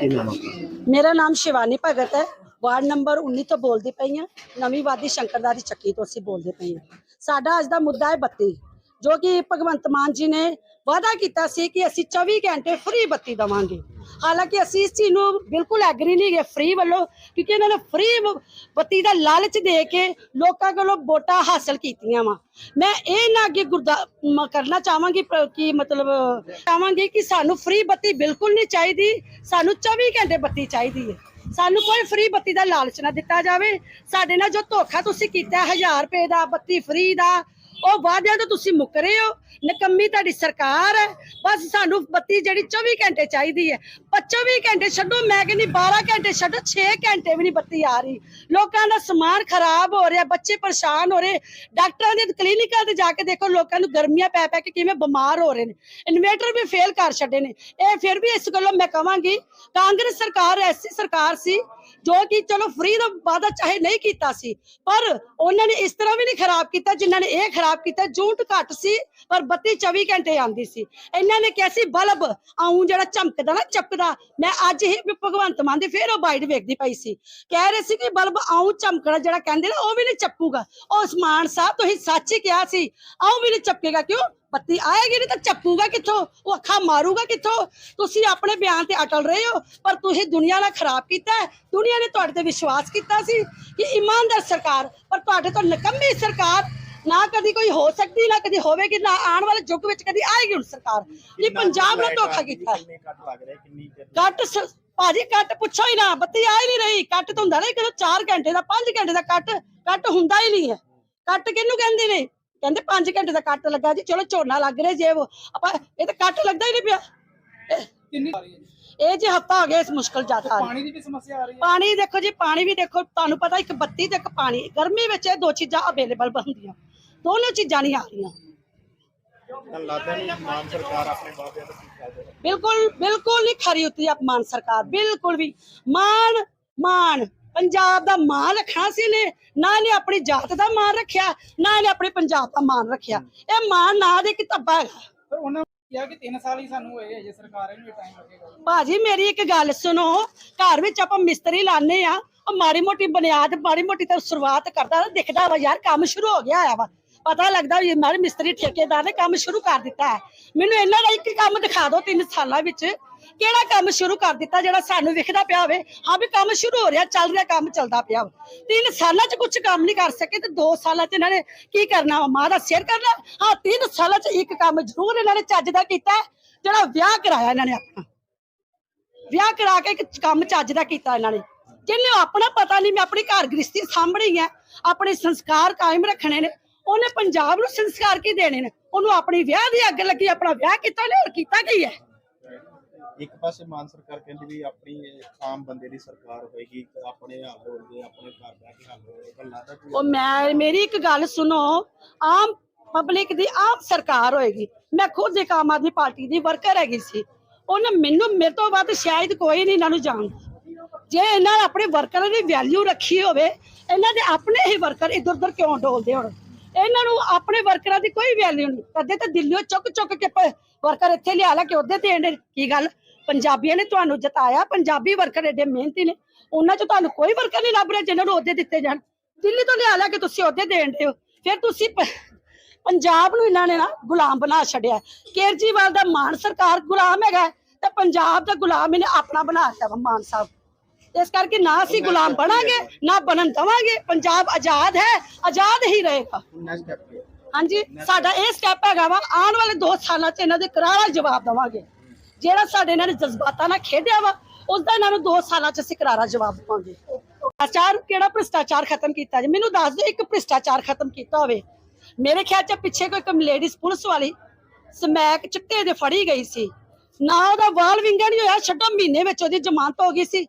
ਕੀ ਨਾਮ ਆਪਣਾ ਮੇਰਾ ਨਾਮ ਸ਼ਿਵਾਨੀ ਭਗਤ ਹੈ। ਵਾਰਡ ਨੰਬਰ 19 ਤੋਂ ਬੋਲਦੀ ਪਈ ਹਾਂ। ਨਵੀਂ ਵਾਦੀ ਸ਼ੰਕਰਦਾਸ ਦੀ ਚੱਕੀ ਤੋਂ ਅਸੀਂ ਬੋਲਦੇ ਪਈ ਹਾਂ। ਸਾਡਾ ਅੱਜ ਦਾ ਮੁੱਦਾ ਹੈ ਬੱਤੀ, ਜੋ ਕਿ ਭਗਵੰਤ ਮਾਨ ਜੀ ਨੇ ਵਾਅਦਾ ਕੀਤਾ ਸੀ ਕਿ ਅਸੀਂ 24 ਘੰਟੇ ਫ੍ਰੀ ਬੱਤੀ ਦਵਾਂਗੇ। ਹਾਲਾਂਕਿ ਅਸੀਂ ਇਸ ਚੀਜ਼ ਨੂੰ ਬਿਲਕੁਲ ਐਗਰੀ ਨਹੀਂ ਗਏ ਫ੍ਰੀ ਵੱਲੋਂ, ਕਿਉਂਕਿ ਇਹਨਾਂ ਨੇ ਫ੍ਰੀ ਬੱਤੀ ਦਾ ਲਾਲਚ ਦੇ ਕੇ ਲੋਕਾਂ ਕੋਲੋਂ ਵੋਟਾਂ ਹਾਸਲ ਕੀਤੀਆਂ ਵਾ। ਮੈਂ ਇਹ ਨਾ ਅੱਗੇ ਗੁਰਦਾ ਕਰਨਾ ਚਾਹਾਂਗੀ ਕਿ ਮਤਲਬ, ਚਾਹਾਂਗੀ ਕਿ ਸਾਨੂੰ ਫ੍ਰੀ ਬੱਤੀ ਬਿਲਕੁਲ ਨਹੀਂ ਚਾਹੀਦੀ, ਸਾਨੂੰ 24 ਘੰਟੇ ਬੱਤੀ ਚਾਹੀਦੀ ਹੈ। ਸਾਨੂੰ ਕੋਈ ਫ੍ਰੀ ਬੱਤੀ ਦਾ ਲਾਲਚ ਨਾ ਦਿੱਤਾ ਜਾਵੇ। ਸਾਡੇ ਨਾਲ ਜੋ ਧੋਖਾ ਤੁਸੀਂ ਕੀਤਾ 1000 ਰੁਪਏ ਦਾ ਬੱਤੀ ਫ੍ਰੀ ਦਾ ਉਹ ਵਾਅਦਿਆਂ ਤੋਂ ਤੁਸੀਂ ਮੁੱਕ ਰਹੇ ਹੋ। ਨਕੰਮੀ ਤੁਹਾਡੀ ਸਰਕਾਰ ਹੈ। ਬਸ ਸਾਨੂੰ ਬੱਤੀ ਜਿਹੜੀ 24 ਘੰਟੇ ਚਾਹੀਦੀ ਹੈ। ਪਰ 24 ਘੰਟੇ ਛੱਡੋ, ਮੈਂ ਕਹਿੰਦੀ 12 ਘੰਟੇ ਛੱਡੋ 6 ਘੰਟੇ ਵੀ ਨਹੀਂ ਬੱਤੀ ਆ ਰਹੀ। ਲੋਕਾਂ ਦਾ ਸਮਾਨ ਖਰਾਬ ਹੋ ਰਿਹਾ, ਬੱਚੇ ਪਰੇਸ਼ਾਨ ਹੋ ਰਹੇ। ਡਾਕਟਰਾਂ ਦੇ ਕਲੀਨਿਕਾਂ ਤੇ ਜਾ ਕੇ ਦੇਖੋ, ਲੋਕਾਂ ਨੂੰ ਗਰਮੀਆਂ ਪੈ ਪੈ ਕੇ ਕਿਵੇਂ ਬਿਮਾਰ ਹੋ ਰਹੇ ਨੇ। ਇਨਵੇਟਰ ਵੀ ਫੇਲ ਕਰ ਛੱਡੇ ਨੇ। ਇਹ ਫਿਰ ਵੀ ਇਸ ਗੱਲੋਂ ਮੈਂ ਕਹਾਂਗੀ, ਕਾਂਗਰਸ ਸਰਕਾਰ ਐਸੀ ਸਰਕਾਰ ਸੀ, ਜੋ ਕਿ ਚਲੋ ਫ੍ਰੀ ਦਾ ਵਾਅਦਾ ਚਾਹੇ ਨਹੀਂ ਕੀਤਾ ਸੀ, ਪਰ ਉਹਨਾਂ ਨੇ ਇਸ ਤਰ੍ਹਾਂ ਵੀ ਨਹੀਂ ਖਰਾਬ ਕੀਤਾ ਜਿਨ੍ਹਾਂ ਨੇ ਇਹ ਖਰਾਬ ਕੀਤਾ ਜੂਟ ਘੱਟ ਸੀ, ਪਰ ਬੱਤੀ 24 ਘੰਟੇ ਆਉਂਦੀ ਸੀ। ਇਹਨਾਂ ਨੇ ਕਿਹਾ ਸੀ, ਬਲਬ ਆਉਂ ਜਿਹੜਾ ਚਮਕਦਾ ਨਾ ਚਪਕਦਾ ਮੈਂ ਅੱਜ ਹੀ ਭਗਵੰਤ ਮਾਨ ਦੀ ਫੇਰ ਉਹ ਬਾਈਟ ਵੇਖਦੀ ਪਈ ਸੀ। ਕਹਿ ਰਹੇ ਸੀ ਕਿ ਬਲਬ ਆਉਂ ਚਮਕਣਾ ਜਿਹੜਾ ਕਹਿੰਦੇ ਨਾ, ਉਹ ਵੀ ਨਹੀਂ ਚੱਪੂਗਾ ਉਹ ਸਮਾਨ ਸਾਹਿਬ, ਤੁਸੀਂ ਸੱਚ ਹੀ ਕਿਹਾ ਸੀ, ਆਉਂ ਵੀ ਨਹੀਂ ਚੱਪੇਗਾ ਕਿਉਂ? ਬੱਤੀ ਆਏਗੀ ਨਹੀਂ ਤਾਂ ਚੱਪੂਗਾ ਕਿੱਥੋਂ? ਉਹ ਅੱਖਾਂ ਮਾਰੂਗਾ ਕਿੱਥੋਂ? ਤੁਸੀਂ ਆਪਣੇ ਬਿਆਨ ਤੇ ਅਟਲ ਰਹੇ ਹੋ, ਪਰ ਤੁਸੀਂ ਦੁਨੀਆ ਨਾਲ ਖਰਾਬ ਕੀਤਾ ਹੈ। ਦੁਨੀਆ ਨੇ ਤੁਹਾਡੇ ਤੇ ਵਿਸ਼ਵਾਸ ਕੀਤਾ ਸੀ ਕਿ ਇਮਾਨਦਾਰ ਸਰਕਾਰ, ਪਰ ਤੁਹਾਡੇ ਤੋਂ ਨਕੰਮੀ ਸਰਕਾਰ ਨਾ ਕਦੀ ਕੋਈ ਹੋ ਸਕਦੀ ਨਾ ਕਦੀ ਹੋਵੇਗੀ ਨਾ ਆਉਣ ਵਾਲੇ ਯੁੱਗ ਵਿੱਚ ਕਦੀ ਆਏਗੀ ਹੁਣ ਸਰਕਾਰ। ਇਹ ਪੰਜਾਬ ਨਾਲ ਧੋਖਾ ਕੀਤਾ। ਕੱਟ ਲੱਗ ਰਿਹਾ ਕਿੰਨੀ ਕੁ- ਕੱਟ ਸ- ਭਾਜੀ ਕੱਟ ਪੁੱਛੋ ਹੀ ਨਾ ਬੱਤੀ ਆ ਹੀ ਨਹੀਂ ਰਹੀ। ਕੱਟ ਤਾਂ ਹੁੰਦਾ ਨਾ ਕਦੋਂ 4 ਘੰਟੇ ਦਾ 5 ਘੰਟੇ ਦਾ ਕੱਟ ਕੱਟ ਹੁੰਦਾ ਹੀ ਨਹੀਂ ਹੈ। ਕੱਟ ਕਿਹਨੂੰ ਕਹਿੰਦੇ ਨੇ? ਕਹਿੰਦੇ 5 ਘੰਟੇ ਦਾ ਕੱਟ ਲੱਗਾ ਜੀ। ਚਲੋ ਝੋਨਾ ਲੱਗ ਰਿਹਾ ਜੇ ਉਹ ਆਪਾਂ ਇਹ ਤਾਂ ਕੱਟ ਲੱਗਦਾ ਹੀ ਨਹੀਂ ਪਿਆ। ਇਹ- ਕਿੰਨੀ ਜੀ? ਇਹ ਜੇ ਹਫਤਾ ਹੋ ਗਿਆ ਇਸ ਮੁਸ਼ਕਲ ਰਹੀ। ਪਾਣੀ ਦੀ ਵੀ ਸਮੱਸਿਆ ਆ ਰਹੀ ਹੈ। ਪਾਣੀ ਦੇਖੋ ਜੀ ਪਾਣੀ ਵੀ ਦੇਖੋ ਤੁਹਾਨੂੰ ਪਤਾ ਇੱਕ ਬੱਤੀ ਤੇ ਇੱਕ ਪਾਣੀ ਗਰਮੀ ਵਿੱਚ ਇਹ ਦੋ ਚੀਜ਼ਾਂ ਅਵੇਲੇਬਲ ਹੁੰਦੀਆਂ। ਦੋਨੋਂ ਚੀਜ਼ਾਂ ਨਹੀਂ ਆ ਰਹੀਆਂ। ਕੀ ਬਿਲਕੁਲ ਬਿਲਕੁਲ ਨਹੀਂ ਖਰੀ ਉਤਰੀ ਆਪ ਮਾਨ ਸਰਕਾਰ ਬਿਲਕੁਲ ਵੀ। ਮਾਨ ਮਾਨ ਪੰਜਾਬ ਦਾ ਮਾਨ ਰੱਖਣਾ ਸੀ ਨੇ ਨਾ ਇਹਨੇ ਆਪਣੀ ਜਾਤ ਦਾ ਮਾਨ ਰੱਖਿਆ ਨਾ ਇਹਨੇ ਆਪਣੇ ਪੰਜਾਬ ਦਾ ਮਾਨ ਰੱਖਿਆ। ਇਹ ਮਾਨ ਨਾ ਦੇ ਹੈਗਾ। ਪਰ ਉਹਨਾਂ ਨੇ ਕਿਹਾ ਕਿ 3 ਸਾਲ ਹੀ ਸਾਨੂੰ ਹੋਏ ਅਜੇ ਸਰਕਾਰ ਇਹਨੂੰ ਟਾਈਮ ਲੱਗੇਗਾ। ਭਾਜੀ ਮੇਰੀ ਇੱਕ ਗੱਲ ਸੁਣੋ। ਘਰ ਵਿੱਚ ਆਪਾਂ ਮਿਸਤਰੀ ਲਾਣੇ ਆ ਉਹ ਮਾੜੀ ਮੋਟੀ ਬੁਨਿਆਦ ਮਾੜੀ ਮੋਟੀ ਤਾਂ ਸ਼ੁਰੂਆਤ ਕਰਦਾ ਨਾ ਦਿਖਦਾ ਵਾ ਯਾਰ ਕੰਮ ਸ਼ੁਰੂ ਹੋ ਗਿਆ ਆ ਵਾ। ਪਤਾ ਲੱਗਦਾ ਵੀ ਮਾਰੇ ਮਿਸਤਰੀ ਠੇਕੇਦਾਰ ਨੇ ਕੰਮ ਸ਼ੁਰੂ ਕਰ ਦਿੱਤਾ ਹੈ। ਮੈਨੂੰ ਇਹਨਾਂ ਦਾ ਇੱਕ ਕੰਮ ਦਿਖਾ ਦਿਓ ਤਿੰਨ ਸਾਲਾਂ ਵਿੱਚ। ਕਿਹੜਾ ਕੰਮ ਸ਼ੁਰੂ ਕਰ ਦਿੱਤਾ ਜਿਹੜਾ ਸਾਨੂੰ ਵਿਖਦਾ ਪਿਆ ਹੋਵੇ? ਹਾਂ ਵੀ ਕੰਮ ਸ਼ੁਰੂ ਹੋ ਰਿਹਾ, ਚੱਲ ਰਿਹਾ, ਕੰਮ ਚੱਲਦਾ ਪਿਆ ਤਿੰਨ ਸਾਲਾਂ 'ਚ ਕੁਝ ਕੰਮ ਨਹੀਂ ਕਰ ਸਕੇ ਤੇ ਦੋ ਸਾਲਾਂ 'ਚ ਇਹਨਾਂ ਨੇ ਕੀ ਕਰਨਾ ਮਾਂ ਦਾ ਸਿਰ ਕਰਨਾ? ਹਾਂ, ਤਿੰਨ ਸਾਲਾਂ 'ਚ ਇੱਕ ਕੰਮ ਜ਼ਰੂਰ ਇਹਨਾਂ ਨੇ ਚੱਜ ਦਾ ਕੀਤਾ ਜਿਹੜਾ ਵਿਆਹ ਕਰਾਇਆ ਇਹਨਾਂ ਨੇ ਆਪਣਾ। ਵਿਆਹ ਕਰਾ ਕੇ ਇੱਕ ਕੰਮ ਚੱਜ ਦਾ ਕੀਤਾ ਇਹਨਾਂ ਨੇ। ਜਿਹਨੇ ਆਪਣਾ ਪਤਾ ਨਹੀਂ, ਮੈਂ ਆਪਣੀ ਘਰ ਗ੍ਰਸਤੀ ਸਾਂਭਣੀ ਹੈ, ਆਪਣੇ ਸੰਸਕਾਰ ਕਾਇਮ ਰੱਖਣੇ ਨੇ। ਉਹਨੇ ਪੰਜਾਬ ਨੂੰ ਸੰਸਕਾਰ ਕੀ ਦੇਣੇ ਨੇ? ਉਹਨੂੰ ਆਪਣੀ ਵਿਆਹ ਦੀ ਅੱਗ ਲੱਗੀ ਆਪਣਾ ਵਿਆਹ ਕੀਤਾ ਨੇ ਹੋਰ ਕੀਤਾ ਕੀ ਹੈ? ਇੱਕ ਪਾਸੇ ਮਾਨ ਸਰਕਾਰ ਕਹਿੰਦੀ ਵੀ ਆਪਣੀ ਆਮ ਬੰਦੇ ਦੀ ਸਰਕਾਰ ਹੋਏਗੀ ਆਪਣੇ ਹੱਲ ਹੋਣਗੇ ਆਪਣੇ ਘਰ ਬਹਿ ਕੇ ਹੱਲ ਹੋਏਗਾ ਲੱਗਦਾ ਕਿ ਉਹ ਮੈਂ ਮੇਰੀ ਇੱਕ ਗੱਲ ਸੁਣੋ ਆਮ ਪਬਲਿਕ ਦੀ ਆਮ ਸਰਕਾਰ ਹੋਏਗੀ। ਮੈਂ ਖੁਦ ਇੱਕ ਆਮ ਆਦਮੀ ਪਾਰਟੀ ਦੀ ਵਰਕਰ ਹੈਗੀ ਸੀ। ਉਹਨੇ ਮੈਨੂੰ ਮੇਰੇ ਤੋਂ ਵੱਧ ਸ਼ਾਇਦ ਕੋਈ ਨਹੀਂ ਇਹਨਾਂ ਨੂੰ ਜਾਣਦਾ। ਜੇ ਇਹਨਾਂ ਨੇ ਆਪਣੇ ਵਰਕਰਾਂ ਦੀ ਵੈਲਿਊ ਰੱਖੀ ਹੋਵੇ ਇਹਨਾਂ ਦੇ ਆਪਣੇ ਹੀ ਵਰਕਰ ਇਧਰ ਉਧਰ ਕਿਉਂ ਡੋਲਦੇ ਹੋਣ? ਇਹਨਾਂ ਨੂੰ ਆਪਣੇ ਵਰਕਰਾਂ ਦੀ ਕੋਈ ਵੈਲਿਊ ਨਹੀਂ। ਕਦੇ ਤਾਂ ਦਿੱਲੀੋਂ ਚੁੱਕ ਚੁੱਕ ਕੇ ਵਰਕਰ ਇੱਥੇ ਲਿਆ ਲਾ ਕੇ ਉਹਦੇ ਦੇਣ ਦੇ। ਕੀ ਗੱਲ? ਪੰਜਾਬੀਆਂ ਨੇ ਤੁਹਾਨੂੰ ਜਿਤਾਇਆ, ਪੰਜਾਬੀ ਵਰਕਰ ਏਡੇ ਮਿਹਨਤੀ ਨੇ। ਉਹਨਾਂ 'ਚ ਤੁਹਾਨੂੰ ਕੋਈ ਵਰਕਰ ਨਹੀਂ ਲੱਭ ਰਿਹਾ ਜਿਹਨਾਂ ਨੂੰ ਅਹੁਦੇ ਦਿੱਤੇ ਜਾਣ। ਦਿੱਲੀ ਤੋਂ ਲਿਆ ਲਾ ਕੇ ਤੁਸੀਂ ਅਹੁਦੇ ਦੇਣ ਦੇ ਹੋ ਫਿਰ ਤੁਸੀਂ ਪੰਜਾਬ ਨੂੰ ਇਹਨਾਂ ਨੇ ਨਾ ਗੁਲਾਮ ਬਣਾ ਛੱਡਿਆ। ਕੇਜਰੀਵਾਲ ਦਾ ਮਾਨ ਸਰਕਾਰ ਗੁਲਾਮ ਹੈਗਾ ਤੇ ਪੰਜਾਬ ਦਾ ਗੁਲਾਮ ਇਹਨੇ ਆਪਣਾ ਬਣਾ ਦਿੱਤਾ ਵਾ ਮਾਨ ਸਾਹਿਬ। ਇਸ ਕਰਕੇ ਨਾ ਅਸੀਂ ਗੁਲਾਮ ਬਣਾਂਗੇ ਨਾ ਬਣਨ ਦਵਾਂਗੇ। ਪੰਜਾਬ ਆਜ਼ਾਦ ਹੈ ਆਜ਼ਾਦ ਹੀ ਰਹੇਗਾ? ਹਾਂਜੀ ਸਾਡਾ ਇਹ ਸਟੈਪ ਹੈਗਾ ਵਾ ਆਉਣ ਵਾਲੇ 2 ਸਾਲਾਂ 'ਚ ਇਹਨਾਂ ਦੇ ਕਰਾਰਾ ਜਵਾਬ ਦਵਾਂਗੇ। ਜਿਹੜਾ ਸਾਡੇ ਇਹਨਾਂ ਨੇ ਜਜ਼ਬਾਤਾਂ ਨਾਲ ਖੇਡਿਆ ਵਾ ਉਸ ਦਾ ਇਹਨਾਂ ਨੂੰ 2 ਸਾਲਾਂ 'ਚ ਅਸੀਂ ਕਰਾਰਾ ਜਵਾਬ ਦਵਾਂਗੇ। ਭ੍ਰਿਸ਼ਟਾਚਾਰ ਕਿਹੜਾ ਭ੍ਰਿਸ਼ਟਾਚਾਰ ਖਤਮ ਕੀਤਾ ਜੀ? ਮੈਨੂੰ ਦੱਸ ਦਿਓ ਇੱਕ ਭ੍ਰਿਸ਼ਟਾਚਾਰ ਖਤਮ ਕੀਤਾ ਹੋਵੇ। ਮੇਰੇ ਖਿਆਲ 'ਚ ਪਿੱਛੇ ਕੋਈ ਕਮ ਲੇਡੀਜ਼ ਪੁਲਿਸ ਵਾਲੀ ਸਮੈਕ ਚਿੱਟੇ ਦੇ ਫੜੀ ਗਈ ਸੀ। ਨਾ ਉਹਦਾ ਵਾਲ ਵਿੰਗਾ ਨਹੀਂ ਹੋਇਆ ਛੱਡੋ ਮਹੀਨੇ ਵਿੱਚ ਉਹਦੀ ਜ਼ਮਾਨਤ ਹੋ ਗਈ ਸੀ।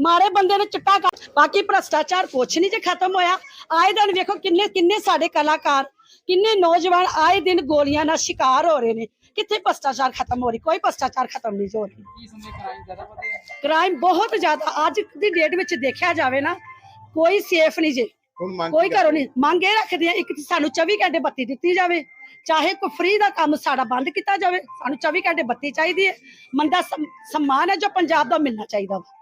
ਮਾਰੇ ਬੰਦੇ ਨੇ ਚਿੱਟਾ ਕਰ ਬਾਕੀ ਭ੍ਰਸ਼ਟਾਚਾਰ ਕੁਛ ਨਹੀਂ ਜੇ ਖਤਮ ਹੋਇਆ। ਆਏ ਦਿਨ ਵੇਖੋ ਕਿੰਨੇ ਕਿੰਨੇ ਸਾਡੇ ਕਲਾਕਾਰ ਕਿੰਨੇ ਨੌਜਵਾਨ ਆਏ ਦਿਨ ਗੋਲੀਆਂ ਨਾਲ ਸ਼ਿਕਾਰ ਹੋ ਰਹੇ ਨੇ। ਕਿੱਥੇ ਭ੍ਰਸ਼ਟਾਚਾਰ ਖਤਮ ਹੋ ਰਹੀ? ਕੋਈ ਭ੍ਰਸ਼ਟਾਚਾਰ ਖਤਮ ਨਹੀਂ ਹੋ ਰਹੀ। ਕ੍ਰਾਈਮ ਬਹੁਤ ਜ਼ਿਆਦਾ ਅੱਜ ਦੀ ਡੇਟ ਵਿੱਚ ਦੇਖਿਆ ਜਾਵੇ ਨਾ ਕੋਈ ਸੇਫ ਨਹੀਂ ਜੇ। ਕੋਈ ਘਰੋਂ? ਨਹੀਂ। ਮੰਗ ਇਹ ਰੱਖਦੇ ਆ ਇੱਕ ਸਾਨੂੰ 24 ਘੰਟੇ ਬੱਤੀ ਦਿੱਤੀ ਜਾਵੇ। ਚਾਹੇ ਕੋਈ ਫ੍ਰੀ ਦਾ ਕੰਮ ਸਾਡਾ ਬੰਦ ਕੀਤਾ ਜਾਵੇ ਸਾਨੂੰ 24 ਘੰਟੇ ਬੱਤੀ ਚਾਹੀਦੀ ਹੈ। ਮੰਦਾ ਸਨਮਾਨ ਹੈ ਜੋ ਪੰਜਾਬ ਦਾ ਮਿਲਣਾ ਚਾਹੀਦਾ ਵਾ।